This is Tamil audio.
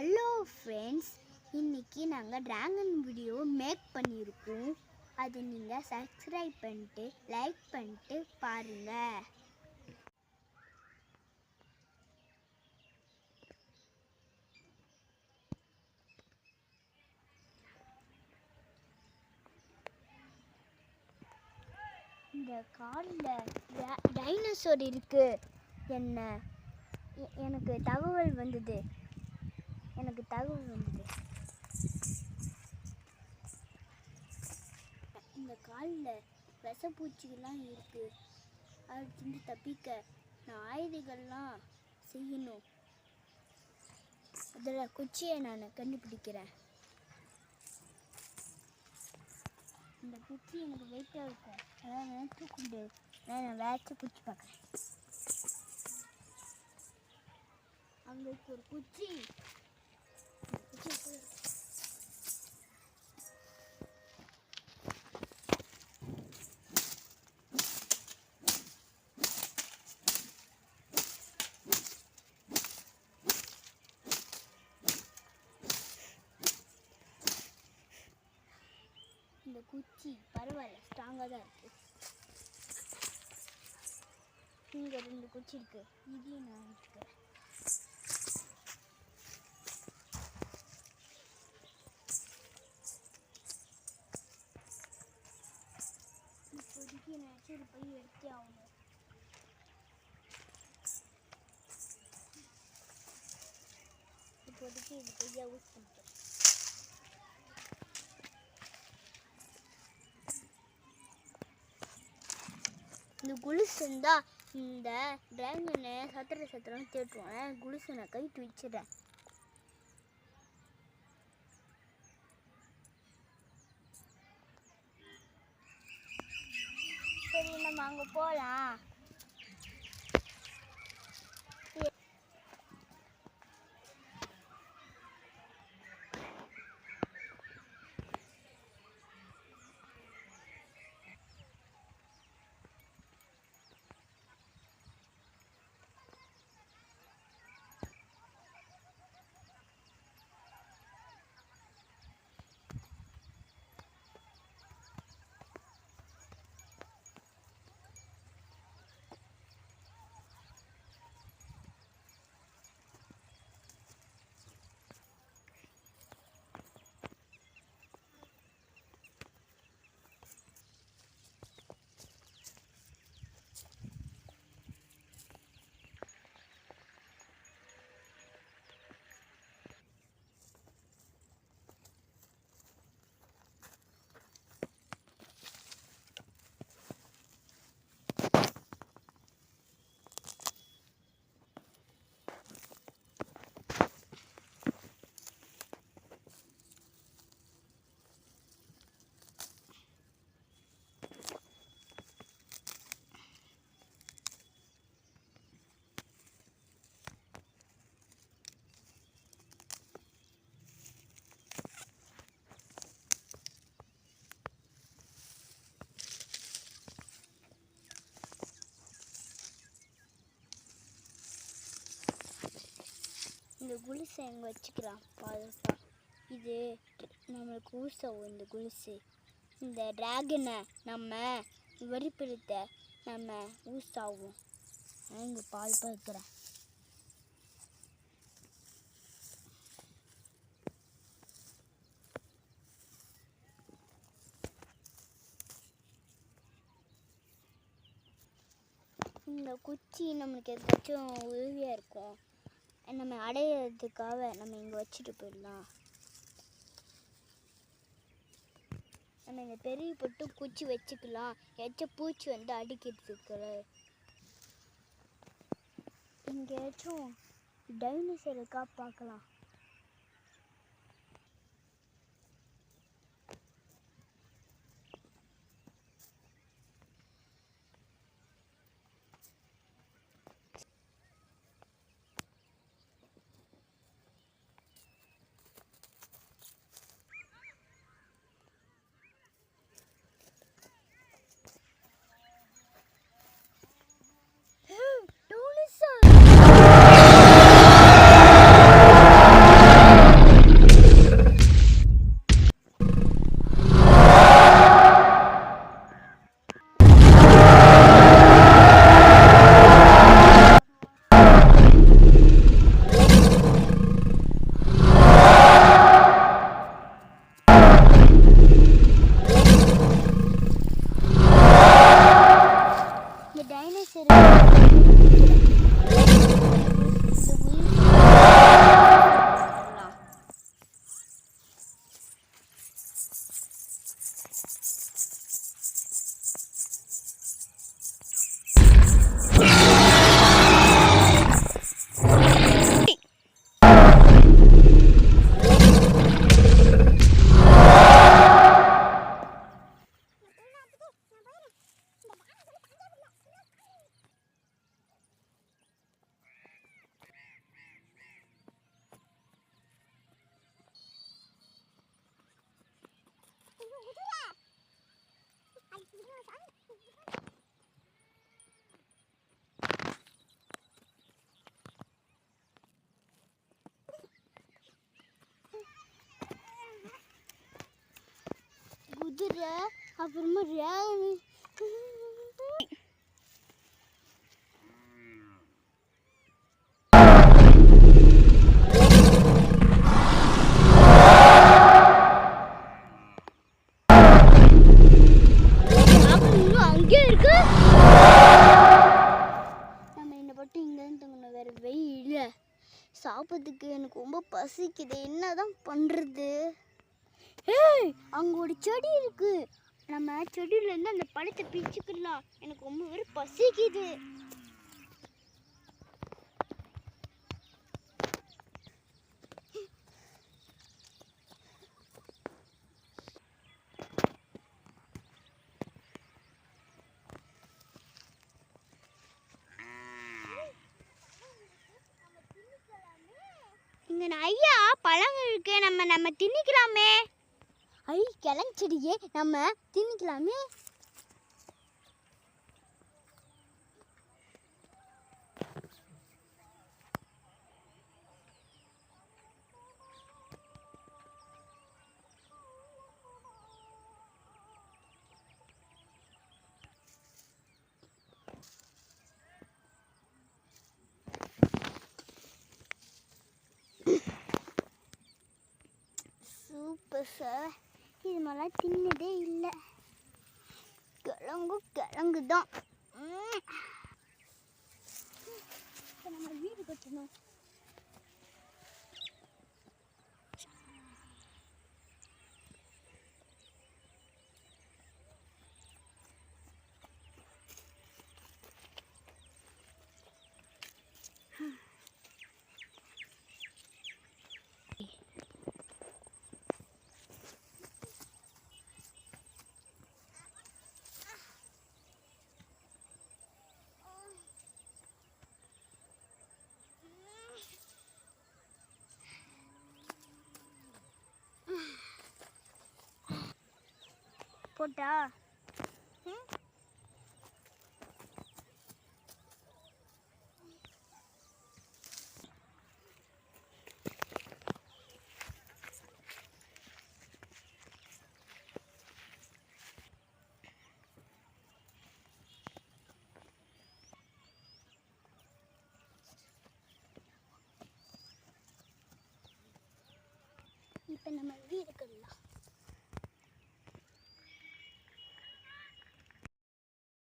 ஹலோ ஃப்ரெண்ட்ஸ் இன்னைக்கு நாங்கள் ட்ராகன் வீடியோ மேக் பண்ணியிருக்கோம். அது நீங்கள் சப்ஸ்கிரைப் பண்ணிட்டு லைக் பண்ணிட்டு பாருங்கள் இந்த காலில் டைனோசர் இருக்குது என்ன? எ- எனக்கு தகவல் வந்தது. எனக்கு தகவல் வந்தது இந்த காலில் விஷப்பூச்சிகள்லாம் இருக்கு. அதுலேருந்து தப்பிக்க நான் ஆயுதங்கள்லாம் செய்யணும். அதில் குச்சியை நான் கண்டுபிடிக்கிறேன். இந்த குச்சி எனக்கு வெயிட்டாக இருக்கும். அதான் நான் தூக்க முடியாது நான் நான் வேச்ச குச்சி பார்க்குறேன். அங்கே ஒரு குச்சி. ஸ்ட்ராங்காக தான் இருக்குது இங்கே ரெண்டு குச்சி இருக்கு. இதையும் நான் எடுத்துக்கிறேன் இப்போதைக்கு நான் வச்சு போய் எடுத்தே ஆகணும். இப்போதைக்கு இது பெரிய யூஸ் பண்ணிட்டேன் இந்த குலுசு இருந்தா இந்த டிராகனை சத்திர சத்திரம் தேட்டுவேன் குலுசு கை கைட்டு சரி நம்ம அங்கே போகலாம் இந்த குலுசை எங்கே வச்சுக்கலாம். பாதுப்பா இது நம்மளுக்கு ஊசவும் இந்த குலுசு இந்த டிராகனை நம்ம வரிப்பிடித்த நம்ம ஊசாவும். இங்கே பாதுப்பா இருக்கிறேன் இந்த குச்சி நம்மளுக்கு எதாச்சும் உதவியாக இருக்கும். நம்ம அடையிறதுக்காக நம்ம இங்கே வச்சுட்டு போயிடலாம். நம்ம இந்த பெரிய பொட்டு குச்சி வச்சுக்கலாம். ஏதாச்சும் பூச்சி வந்து அடிக்கிறதுக்கு எங்கேயாச்சும் டைனோசர் இருக்கா தங்கணும் வேற வெயில் சாப்பிட்றதுக்கு எனக்கு ரொம்ப பசிக்குது. என்னதான் பண்றது? ஏய்! அங்க ஒரு செடி இருக்கு. நம்ம செடியில இருந்து அந்த பழத்தை பிச்சுக்கலாம் எனக்கு ரொம்ப வேற பசிக்குது. இங்க ஐயா பழங்கள் இருக்கு. நம்ம நம்ம தின்னிக்கலாமே. ஐ கிழங்கு செடியே நம்ம தின்னிக்கலாமே சூப்பர் சார் இது மாதிரிலாம் தின்னதே இல்லை. கிழங்கு கிழங்கு தான் நம்ம வீடு கட்டணும். போட்டா? இப்போ நம்ம வீடு கட்டலாம்.